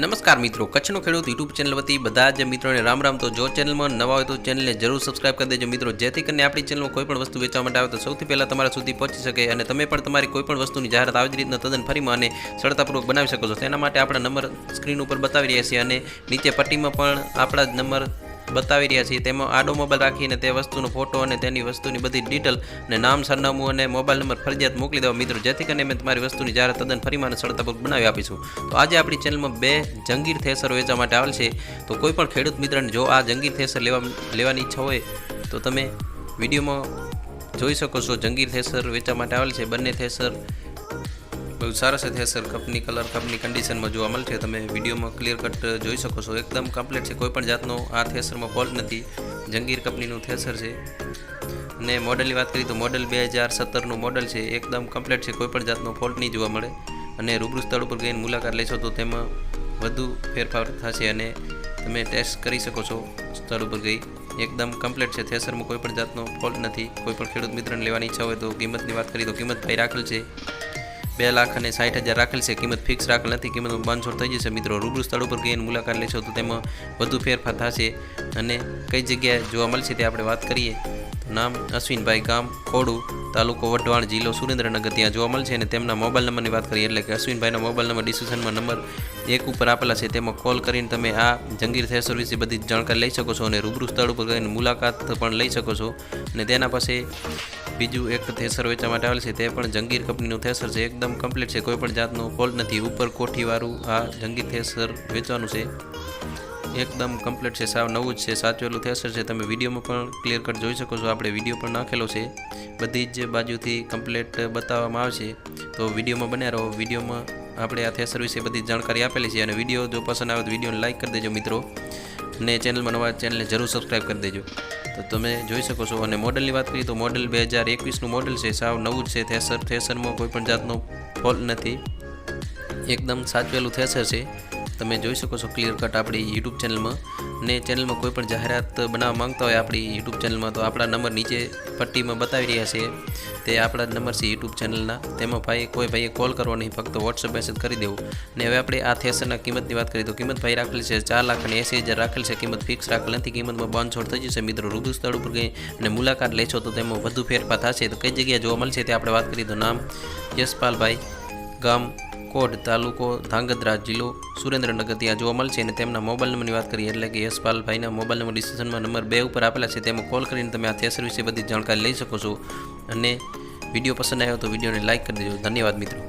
નમસ્કાર મિત્રો, કચ્છનો ખેડૂત યુટ્યુબ ચેનલ વતી બધા જ મિત્રોને રામ રામ. તો જો ચેનલમાં નવા હોય તો ચેનલને જરૂર સબસ્ક્રાઇબ કરી દેજો મિત્રો. જેથી કરીને આપણી ચેનલમાં કોઈ પણ વસ્તુ વેચવા માટે આવે તો સૌથી પહેલાં તમારા સુધી પહોંચી શકે અને તમે પણ તમારી કોઈ પણ વસ્તુની જાહેરાત આવી જ રીતના તદ્દન ફરીમાં અને સરળતાપૂર્વક બનાવી શકો છો. તેના માટે આપણા નંબર સ્ક્રીન ઉપર બતાવી રહ્યા છીએ અને નીચે પટ્ટીમાં પણ આપણા જ નંબર બતાવી રહ્યા છીએ. તેમાં આડો મોબાઈલ રાખીને તે વસ્તુનો ફોટો અને તેની વસ્તુની બધી ડિટેલ અને નામ, સરનામું અને મોબાઈલ નંબર ફરજિયાત મોકલી દેવા મિત્રો. જેથી કરીને અમે તમારી વસ્તુની જાહેરાત તદ્દન ફરીમાં અને સરળતાપૂર્વક બનાવી આપીશું. તો આજે આપણી ચેનલમાં બે જંગીર થેસર વેચવા માટે આવેલ છે. તો કોઈ પણ ખેડૂત મિત્રને જો આ જંગીર થેસર લેવા, લેવાની ઈચ્છા હોય, તો તમે વિડીયોમાં જોઈ શકો છો જંગીર થેસર વેચવા માટે આવેલ છે. બંને થેસર બહુ સારા છે. થેસર કપની કલર કપની કન્ડિશનમાં જોવા મળશે તમે વિડીયોમાં ક્લિયર કટ જોઈ શકો છો. એકદમ કમ્પ્લીટ છે. કોઈ પણ જાતનો આ થેસરમાં ફોલ્ટ નથી. જંગીર કંપનીનું થેસર છે. અને મોડલની વાત કરીએ તો મોડલ બે હજાર સત્તરનું મોડલ છે. એકદમ કમ્પ્લીટ છે. કોઈપણ જાતનો ફોલ્ટ નહીં જોવા મળે. અને રૂબરૂ સ્થળ ઉપર ગઈને મુલાકાત લેશો તો તેમાં વધુ ફેરફાર થશે અને તમે ટેસ્ટ કરી શકો છો સ્થળ ઉપર ગઈ. એકદમ કમ્પ્લીટ છે. થેસરમાં કોઈ પણ જાતનો ફોલ્ટ નથી. કોઈ પણ ખેડૂત મિત્રને લેવાની ઈચ્છા હોય તો કિંમતની વાત કરીએ તો કિંમત ભાઈ રાખેલ છે. બે લાખ અને સાઠ હજાર રાખેલ છે. કિંમત ફિક્સ રાખેલ નથી. કિંમત બાંધછોડ થઈ જશે. મિત્રો, રૂબરૂ સ્થળ ઉપર ગઈને મુલાકાત લેશો તો તેમાં વધુ ફેરફાર થશે અને કઈ જગ્યાએ જોવા મળશે તે આપણે વાત કરીએ. નામ અશ્વિનભાઈ ગામ ખોડુ તાલુકો વઢવાણ, જિલ્લો સુરેન્દ્રનગર. ત્યાં જોવા મળશે અને તેમના મોબાઈલ નંબરની વાત કરીએ એટલે કે અશ્વિનભાઈનો મોબાઈલ નંબર, ડિસ્ક્રિપ્શનમાં નંબર એક ઉપર આપેલા છે. તેમાં કોલ કરીને તમે આ જંગીર થેસર વિશે બધી જાણકારી લઈ શકો છો અને રૂબરૂ સ્થળ ઉપર કરીને મુલાકાત પણ લઈ શકો છો. અને તેના પાસે બીજું એક થેસર વેચવા માટે આવેલ છે, તે પણ જંગીર કંપનીનું થેસર છે. એકદમ કમ્પ્લીટ છે, કોઈ પણ જાતનું ફોલ્ટ નથી. ઉપર કોઠીવાળું આ જંગીર થેસર વેચવાનું છે. એકદમ કમ્પ્લીટ છે, સાવ નવું જ છે, સાચવેલું થેસર છે. તમે વિડીયોમાં પણ ક્લિયર કટ જોઈ શકો છો. આપણે વીડિયો પણ નાખેલો છે. બધી જ બાજુથી કમ્પ્લીટ બતાવવામાં આવશે. તો વિડીયોમાં બન્યા રહો. વિડીયોમાં આપણે આ થેસર વિશે બધી જાણકારી આપેલી છે અને વીડિયો જો પસંદ આવે તો વિડીયોને લાઇક કરી દેજો મિત્રો. અને ચેનલમાં નવા ચેનલને જરૂર સબસ્ક્રાઈબ કરી દેજો. તો તમે જોઈ શકો છો અને મોડલની વાત કરીએ તો મોડલ બે હજાર એકવીસનું મોડલ છે. સાવ નવું જ છે થેસર. થેસરમાં કોઈપણ જાતનો ફોલ્ટ નથી. એકદમ સાચવેલું થેસર છે. તમે જોઈ શકો છો ક્લિયર કટ આપણી યુટ્યુબ ચેનલમાં ને ચેનલમાં કોઈ પણ જાહેરાત બનાવવા માંગતા હોય આપણી યુટ્યુબ ચેનલમાં તો આપણા નંબર નીચે પટ્ટીમાં બતાવી રહ્યા છે. તે આપણા નંબર છે યુટ્યુબ ચેનલના તેમાં ભાઈ, કોઈ ભાઈએ કોલ કરવો નહીં, ફક્ત વોટ્સઅપ મેસેજ કરી દેવું. ને હવે આપણે આ થેસરના કિંમતની વાત કરીએ તો કિંમત ભાઈ રાખેલ છે ચાર લાખ અને એસી હજાર રાખેલ છે. કિંમત ફિક્સ રાખેલ નથી. કિંમતમાં બાંધછોડ થઈ જશે. મિત્રો રૂબરૂ સ્થળ ઉપર ગઈ અને મુલાકાત લેશો તો તેમાં વધુ ફેરફાર થશે. તો કઈ જગ્યાએ જોવા મળશે તે આપણે વાત કરીએ તો નામ યશપાલભાઈ ગામ કોટ તાલુકો ધાંગધ્રા જિલ્લો સુરેન્દ્રનગર. ત્યાં જોવા મળશે અને તેમના મોબાઈલ નંબરની વાત કરીએ એટલે કે યશપાલભાઈના મોબાઈલ નંબર ડિસ્ક્રિપ્શનમાં નંબર બે ઉપર આપેલા છે. તેમાં કોલ કરીને તમે આ થેસર વિશે બધી જાણકારી લઈ શકો છો. અને વીડિયો પસંદ આવ્યો તો વિડીયોને લાઇક કરી દેજો. ધન્યવાદ મિત્રો.